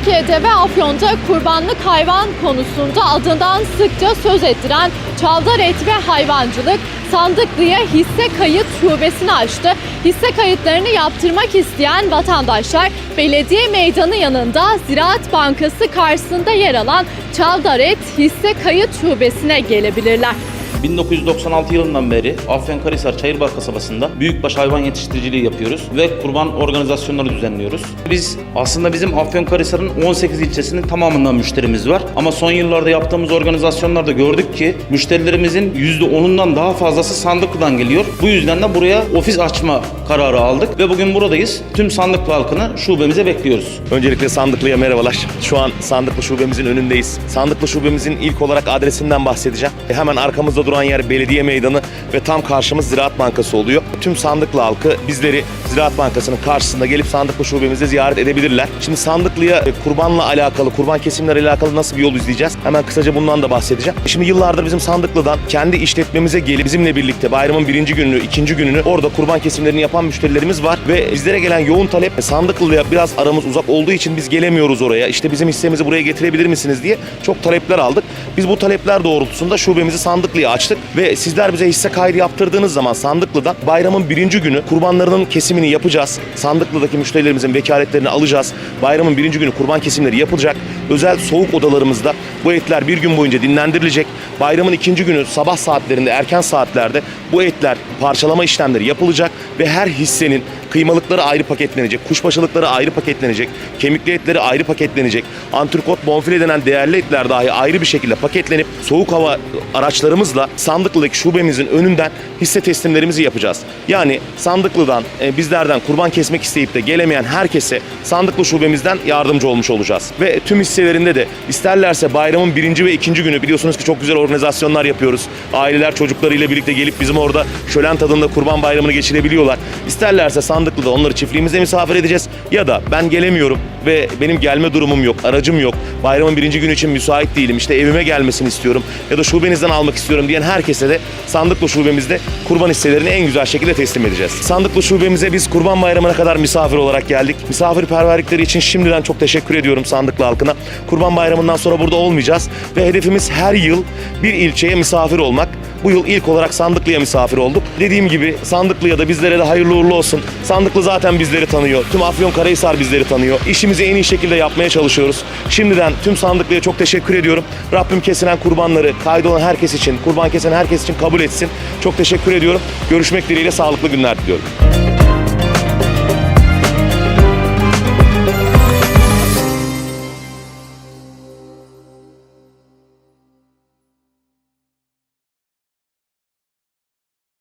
Türkiye'de ve Afyon'da kurbanlık hayvan konusunda adından sıkça söz ettiren Çavdar Et ve Hayvancılık Sandıklı'ya hisse kayıt şubesini açtı. Hisse kayıtlarını yaptırmak isteyen vatandaşlar belediye meydanı yanında Ziraat Bankası karşısında yer alan Çavdar Et hisse kayıt şubesine gelebilirler. 1996 yılından beri Afyonkarahisar Çayırbağ kasabasında büyükbaş hayvan yetiştiriciliği yapıyoruz ve kurban organizasyonları düzenliyoruz. Biz aslında bizim Afyonkarahisar'ın 18 ilçesinin tamamından müşterimiz var. Ama son yıllarda yaptığımız organizasyonlarda gördük ki müşterilerimizin %10'undan daha fazlası Sandıklı'dan geliyor. Bu yüzden de buraya ofis açma kararı aldık ve bugün buradayız. Tüm Sandıklı halkını şubemize bekliyoruz. Öncelikle Sandıklı'ya merhabalar. Şu an Sandıklı şubemizin önündeyiz. Sandıklı şubemizin ilk olarak adresinden bahsedeceğim. E, hemen arkamızda duran yer belediye meydanı ve tam karşımız Ziraat Bankası oluyor. Tüm Sandıklı halkı bizleri Ziraat Bankası'nın karşısında gelip Sandıklı şubemizde ziyaret edebilirler. Şimdi Sandıklı'ya e, kurbanla alakalı, kurban kesimleri alakalı nasıl bir yol izleyeceğiz? Hemen kısaca bundan da bahsedeceğim. Şimdi yıllardır bizim Sandıklı'dan kendi işletmemize gelip bizimle birlikte bayramın birinci gününü, ikinci gününü orada kurban kesimlerini yapan müşterilerimiz var ve bizlere gelen yoğun talep e, Sandıklı'ya biraz aramız uzak olduğu için biz gelemiyoruz oraya. İşte bizim hissemizi buraya getirebilir misiniz diye çok talepler aldık. Biz bu talepler doğrultusunda şubemizi Sandıklı'ya açtık ve sizler bize hisse kaydı yaptırdığınız zaman Sandıklı'dan bayramın birinci günü kurbanlarının kesimini yapacağız. Sandıklı'daki müşterilerimizin vekaletlerini alacağız. Bayramın birinci günü kurban kesimleri yapılacak. Özel soğuk odalarımızda bu etler bir gün boyunca dinlendirilecek. Bayramın ikinci günü sabah saatlerinde, erken saatlerde bu etler parçalama işlemleri yapılacak ve her hissenin kıymalıkları ayrı paketlenecek, kuşbaşılıkları ayrı paketlenecek, kemikli etleri ayrı paketlenecek, antrikot, bonfile denen değerli etler dahi ayrı bir şekilde paketlenip soğuk hava araçlarımızla Sandıklı'daki şubemizin önünden hisse teslimlerimizi yapacağız. Yani Sandıklı'dan, e, bizlerden kurban kesmek isteyip de gelemeyen herkese Sandıklı şubemizden yardımcı olmuş olacağız. Ve tüm hisselerinde de isterlerse bayramın birinci ve ikinci günü biliyorsunuz ki çok güzel organizasyonlar yapıyoruz. Aileler çocuklarıyla birlikte gelip bizim orada şölen tadında kurban bayramını geçirebiliyorlar. İsterlerse Sandıklı'da onları çiftliğimizde misafir edeceğiz. Ya da ben gelemiyorum ve benim gelme durumum yok, aracım yok. Bayramın birinci günü için müsait değilim. İşte evime gelmesini istiyorum ya da şubenizden almak istiyorum diyen herkese de Sandıklı şubemizde kurban hisselerini en güzel şekilde teslim edeceğiz. Sandıklı şubemize biz kurban bayramına kadar misafir olarak geldik. Misafirperverlikleri için şimdiden çok teşekkür ediyorum Sandıklı halkına. Kurban bayramından sonra burada olmayacağız ve hedefimiz her yıl bir ilçeye misafir olmak. Bu yıl ilk olarak Sandıklı'ya misafir olduk. Dediğim gibi Sandıklı'ya da bizlere de hayırlı uğurlu olsun. Sandıklı zaten bizleri tanıyor. Tüm Afyonkarahisar bizleri tanıyor. İşimizi en iyi şekilde yapmaya çalışıyoruz. Şimdiden tüm Sandıklı'ya çok teşekkür ediyorum. Rabbim kesilen kurbanları kaydolan herkes için, kurban kesen herkes için kabul etsin. Çok teşekkür ediyorum. Görüşmek dileğiyle sağlıklı günler diliyorum.